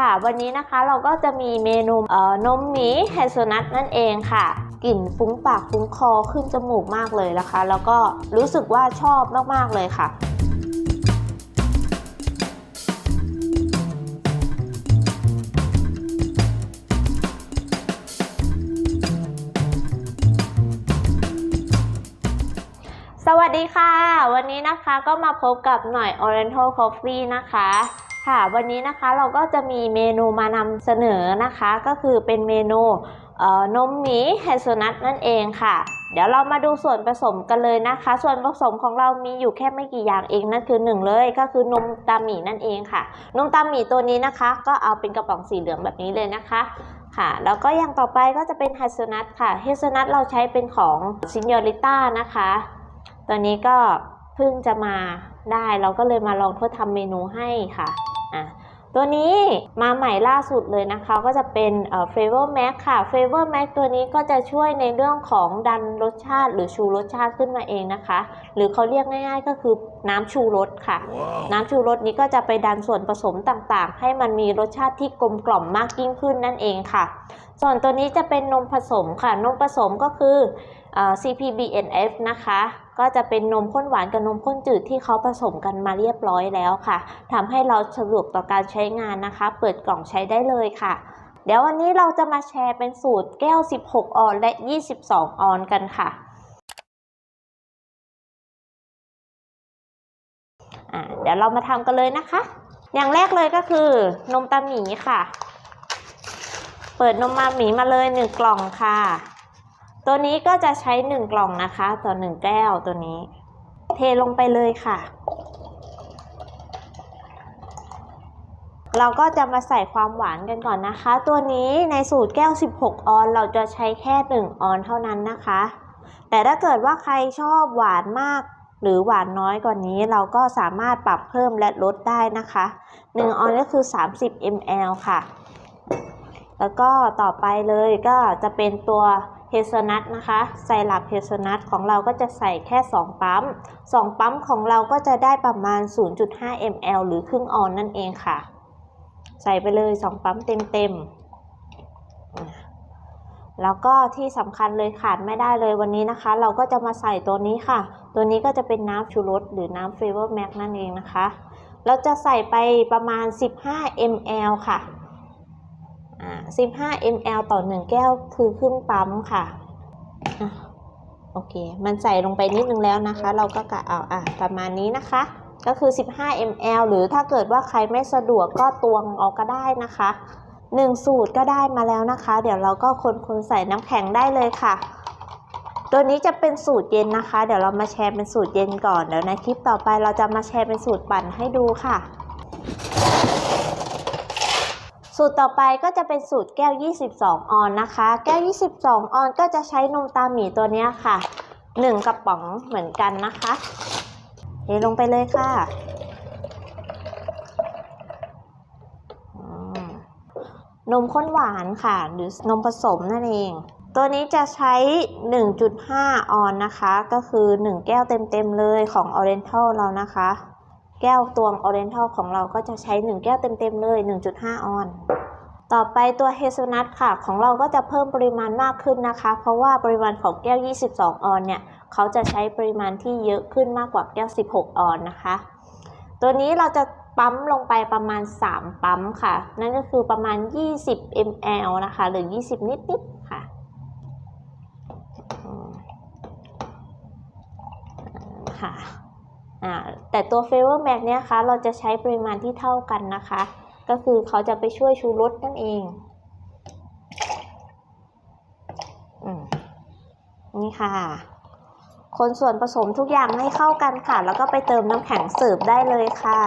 ค่ะ วันนี้นะคะเราก็จะมีเมนูเอ่อนมหมีเฮเซนัทนั่นเองค่ะกลิ่นฟุ้งปากฟุ้งคอขึ้นจมูกมากเลยนะคะ แล้วก็รู้สึกว่าชอบมากๆเลยค่ะสวัสดีค่ะ วันนี้นะคะก็มาพบกับหน่อย Oriental Coffee นะคะ ค่ะ วันนี้นะคะเราก็จะมีเมนูมานำเสนอนะคะ ก็คือเป็นเมนูนมหมีเฮเซนัทนั่นเองค่ะ เดี๋ยวเรามาดูส่วนผสมกันเลยนะคะ ส่วนผสมของเรามีอยู่แค่ไม่กี่อย่างเองนั่นคือหนึ่งเลยก็คือนมตาหมีนั่นเองค่ะ นมตาหมีตัวนี้นะคะ ก็เอาเป็นกระป๋องสีเหลืองแบบนี้เลยนะคะค่ะแล้วก็อย่างต่อไปก็จะเป็นเฮเซนัทค่ะเฮเซนัทเราใช้เป็นของซินยอริต้านะคะ ตัวนี้ก็เพิ่งจะมา ได้ เราก็เลยมาลองทดทำเมนูให้ค่ะอะตัวนี้มาใหม่ล่าสุดเลยนะคะ ก็จะเป็นเอ่อ Flavor Max ค่ะ Flavor Max ตัวนี้ก็จะช่วยในเรื่องของดันรสชาติ หรือชูรสชาติขึ้นมาเองนะคะ หรือเขาเรียกง่ายๆ ก็คือน้ำชูรสค่ะน้ำชูรสนี้ก็จะไปดันส่วนผสมต่างๆ ให้มันมีรสชาติที่กลมกล่อมมากยิ่งขึ้นนั่นเองค่ะ ส่วนตัวนี้จะเป็นนมผสมค่ะ นมผสมก็คือเอ่อ CPBNF นะคะ ก็จะเป็นนมข้นหวานกับนมข้นจืดที่เขาผสมกันมาเรียบร้อยแล้วค่ะทำให้เราสะดวกต่อการใช้งานนะคะ เปิดกล่องใช้ได้เลยค่ะ เดี๋ยววันนี้เราจะมาแชร์เป็นสูตรแก้ว 16 ออนและ 22 ออนกันค่ะเดี๋ยวเรามาทำกันเลยนะคะ อย่างแรกเลยก็คือนมตาหมีค่ะ เปิดนมมาหมีมาเลยหนึ่งกล่องค่ะ ตัวนี้ก็จะใช้หนึ่งกล่องนะคะ ต่อหนึ่งแก้วตัวนี้ เทลงไปเลยค่ะ เราก็จะมาใส่ความหวานกันก่อนนะคะ ตัวนี้ในสูตรแก้ว 16 ออน เราจะใช้แค่ 1 ออนเท่านั้นนะคะ แต่ถ้าเกิดว่าใครชอบหวานมากหรือหวานน้อยกว่านี้เราก็สามารถปรับเพิ่มและลดได้นะคะ 1 ออนก็คือ 30 ml ค่ะ แล้วก็ต่อไปเลยก็จะเป็นตัว เฮเซลนัทนะคะไซรัปเฮเซลนัทของเราก็จะใส่แค่ 2 ปั๊ม 2 ปั๊มของเราก็จะได้ประมาณ 0.5 ml หรือครึ่งออนนั่นเองค่ะ ใส่ไปเลย 2 ปั๊มเต็มๆ แล้วก็ที่สำคัญเลยขาดไม่ได้เลยวันนี้นะคะ เราก็จะมาใส่ตัวนี้ค่ะ ตัวนี้ก็จะเป็นน้ำชูรสหรือน้ำเฟเวอร์แม็กนั่นเองนะคะ เราจะใส่ไปประมาณ 15 ml ค่ะ 15 ml ต่อ 1 แก้วคือครึ่งปั๊มค่ะอะโอเค มันใส่ลงไปนิดนึงแล้วนะคะ เราก็กะเอาอะประมาณนี้นะคะ ก็คือ 15 ml หรือถ้าเกิดว่าใครไม่สะดวกก็ตวงเอาก็ได้นะคะ 1 สูตรก็ได้มาแล้วนะคะ เดี๋ยวเราก็คนๆใส่น้ำแข็งได้เลยค่ะ ตัวนี้จะเป็นสูตรเย็นนะคะ เดี๋ยวเรามาแชร์เป็นสูตรเย็นก่อน เดี๋ยวในคลิปต่อไปเราจะมาแชร์เป็นสูตรปั่นให้ดูค่ะ สูตรต่อไปก็จะเป็นสูตรแก้ว 22 ออนนะคะ แก้ว 22 ออนก็จะใช้นมตาหมีตัวนี้ค่ะ 1 กระป๋องเหมือนกันนะคะเทลงไปเลยค่ะนมข้นหวานค่ะ หรือนมผสมนั่นเอง ตัวนี้จะใช้ 1.5 ออนนะคะ ก็คือ 1 แก้วเต็มๆเลยของ Oriental เรานะคะ แก้วตวง Oriental ของเราก็จะใช้ 1 แก้วเต็มๆเลย 1.5 ออน ต่อไปตัวเฮซนัทค่ะ ของเราก็จะเพิ่มปริมาณมากขึ้นนะคะ เพราะว่าปริมาณของแก้ว 22 ออนเนี่ย เขาจะใช้ปริมาณที่เยอะขึ้นมากกว่าแก้ว 16 ออนนะคะ ตัวนี้เราจะปั๊มลงไปประมาณ 3 ปั๊มค่ะ นั่นก็คือประมาณ 20 ml นะคะ หรือ 20 นิดๆค่ะค่ะอ่า แต่ตัว Favor Max เนี่ยคะเราจะใช้ปริมาณที่เท่ากันนะคะ ก็คือเขาจะไปช่วยชูรสนั่นเองอนี่ค่ะ คนส่วนผสมทุกอย่างให้เข้ากันค่ะ แล้วก็ไปเติมน้ำแข็งเสิร์ฟได้เลยค่ะ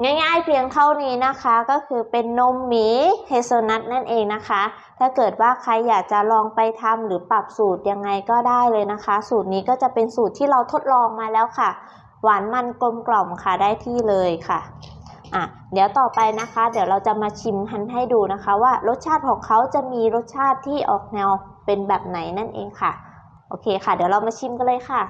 ง่ายๆเพียงเท่านี้นะคะก็คือเป็นนมหมีเฮเซลนัทนั่นเองนะคะ ถ้าเกิดว่าใครอยากจะลองไปทำหรือปรับสูตรยังไงก็ได้เลยนะคะ สูตรนี้ก็จะเป็นสูตรที่เราทดลองมาแล้วค่ะ หวานมันกลมกล่อมค่ะได้ที่เลยค่ะอะเดี๋ยวต่อไปนะคะ เดี๋ยวเราจะมาชิมทันให้ดูนะคะว่ารสชาติของเขาจะมีรสชาติที่ออกแนวเป็นแบบไหนนั่นเองค่ะ โอเคค่ะ เดี๋ยวเรามาชิมกันเลยค่ะ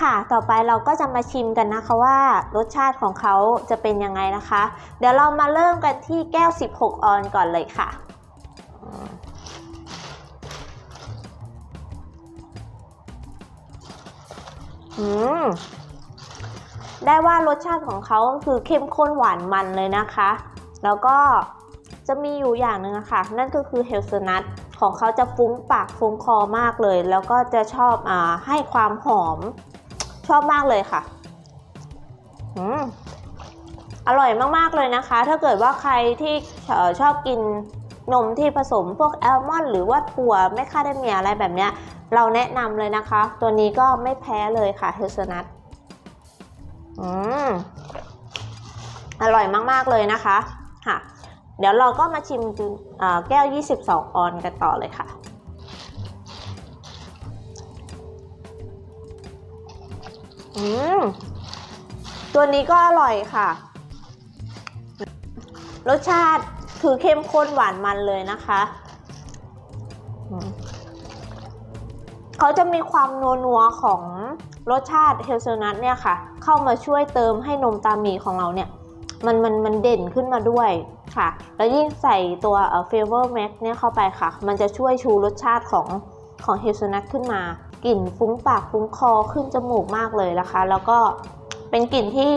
ค่ะ ต่อไปเราก็จะมาชิมกันนะคะว่ารสชาติของเขาจะเป็นยังไงนะคะ เดี๋ยวเรามาเริ่มกันที่แก้ว 16 ออนก่อนเลยค่ะ อืม ได้ว่ารสชาติของเขาคือเข้มข้นหวานมันเลยนะคะ แล้วก็จะมีอยู่อย่างหนึ่งนะคะนั่นก็คือเฮลซนัทของเขาจะฟุ้งปากฟุ้งคอมากเลย แล้วก็จะชอบอให้ความหอม ชอบมากเลยค่ะอืมอร่อยมากๆเลยนะคะ ถ้าเกิดว่าใครที่เอ่อชอบกินนมที่ผสมพวกแอลมอนด์หรือว่าถั่วไม่คาเดเมียอะไรแบบเนี้ย เราแนะนำเลยนะคะ ตัวนี้ก็ไม่แพ้เลยค่ะเฮลซนัทอืมอร่อยมากๆเลยนะคะค่ะ เดี๋ยวเราก็มาชิมเอ่อแก้ว 22 ออนกันต่อเลยค่ะ อืมตัวนี้ก็อร่อยค่ะ รสชาติคือเข้มข้นหวานมันเลยนะคะเขาจะมีความนัวๆของรสชาติเฮลเซลนัทเนี่ยค่ะ เข้ามาช่วยเติมให้นมตาหมีของเราเนี่ย มันมันมันเด่นขึ้นมาด้วยค่ะ แล้วยิ่งใส่ตัวเอ่อ Flavor Max เนี่ยเข้าไปค่ะ มันจะช่วยชูรสชาติของของเฮลเซลนัทขึ้นมา กลิ่นฟุ้งปากฟุ้งคอขึ้นจมูกมากเลยนะคะ แล้วก็เป็นกลิ่นที่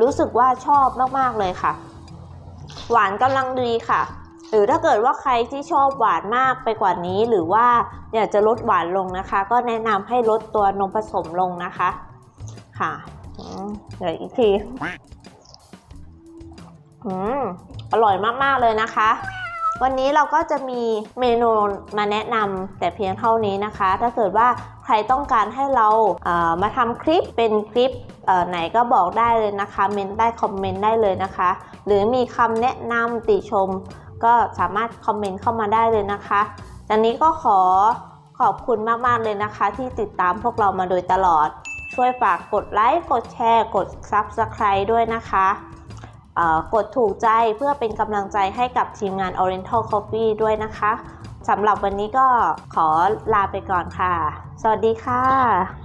รู้สึกว่าชอบมากๆเลยค่ะ หวานกำลังดีค่ะ หรือถ้าเกิดว่าใครที่ชอบหวานมากไปกว่านี้ หรือว่าอยากจะลดหวานลงนะคะ ก็แนะนำให้ลดตัวนมผสมลงนะคะค่ะเดี๋ยวอีกที อืม อร่อยมาก ๆ เลยนะคะ วันนี้เราก็จะมีเมนูมาแนะนำแต่เพียงเท่านี้นะคะ ถ้าเกิดว่าใครต้องการให้เราเอ่อมาทำคลิปเป็นคลิปไหนก็บอกได้เลยนะคะเมนได้คอมเมนต์ได้เลยนะคะ หรือมีคำแนะนำติชม ก็สามารถคอมเมนต์เข้ามาได้เลยนะคะตอนนี้ก็ขอขอบคุณมาก ๆ เลยนะคะ ที่ติดตามพวกเรามาโดยตลอด ช่วยฝากกดไลค์ กดแชร์ กด Subscribe ด้วยนะคะ กดถูกใจเพื่อเป็นกำลังใจให้กับทีมงาน Oriental Coffee ด้วยนะคะสำหรับวันนี้ก็ขอลาไปก่อนค่ะ สวัสดีค่ะ